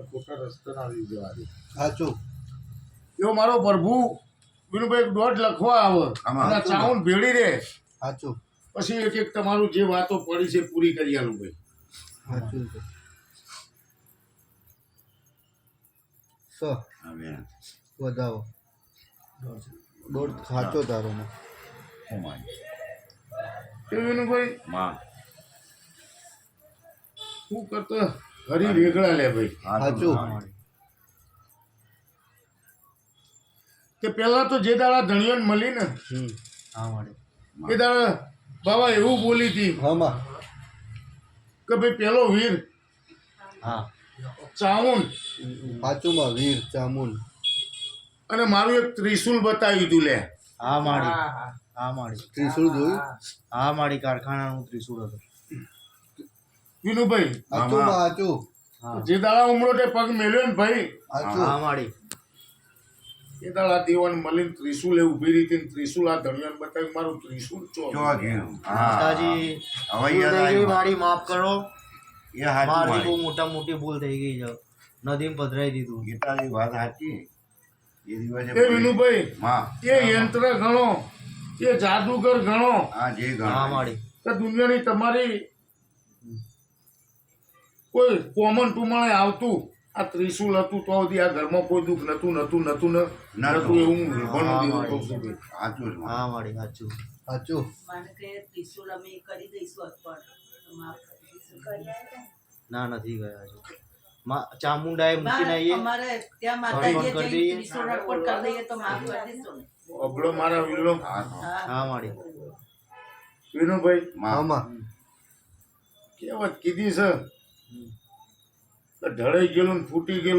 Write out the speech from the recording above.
અને ખોટા રસ્તે ના લઈ જવા દે. સાચું. એવો મારો પ્રભુ વિનુભાઈ દોઢ લખવા આવે. ચાઉન ભેળી રે સાચું. પછી એક એક તમારું જે વાતો પડી છે પૂરી કરી આલું ભાઈ. વધાવો. દોઢ સાચો તારો હું વિનુભાઈ કરતો હરી વેગળા લે ભાઈ. સાચું. કે પહેલા તો જે દાડા ધણીઓને મળી ને એ દાડા બાબા એવું બોલી હતી કે ભાઈ પેલો વીર હા. સાચુમાં સાચું વીર ચામુન અને મારું એક ત્રિશુલ બતાવ્યું હતું લે. હા માડી હા માડી ત્રિશુલ જોયું? હા માડી કારખાનાનું ત્રિશુલ હતું. વિનુભાઈ. સાચું બા સાચું જે દાડા ઉમરોટે પગ મેલ્યો ને ભાઈ. સાચું હા માડી. એ દાડા દેવાને મળીને ત્રિશુલ એ ઊભી રીતે ને ત્રિશુલ આ ધણિયાન બતાવ્યું મારું ત્રિશુલ ચો હા. માતાજી હવે. મારી માફ કરો. એ મારી બહુ મોટા મોટી ભૂલ થઈ ગઈ છે. નદીમ પધરાઈ દીધું. ગીતાની વાત સાચી. એ દિવસે એ વિનુભાઈ એ યંત્ર ગણો એ જાદુગર ગણો. આ જે હા માડી. કે દુનિયાની તમારી કોઈ કોમન ટુમાણે આવતું. આ ત્રિશુલ હતું તો સુધી આ ઘરમાં કોઈ દુઃખ નતું નતું નતું નતું એવું હું ભણું દેવું કહું છું. સાચું હા માડી સાચું. સાચું. મને કે ત્રિશુલ અમે કરી દઈશું અર્પણ માફ કરી દઈશું. ના નથી ગયા હજુ. મા ચામુંડાએ મૂકીને આવીએ. અમારે ત્યાં કરી ત્રિશુલ અર્પણ કરી દઈએ તો માફ કરી દઈશું. અબળો મારા વિલો હા, માડી વિનુભાઈ. મામા કેવત કીધી છે? ઢળાઈ ગયેલું ને ફૂટી ગયેલું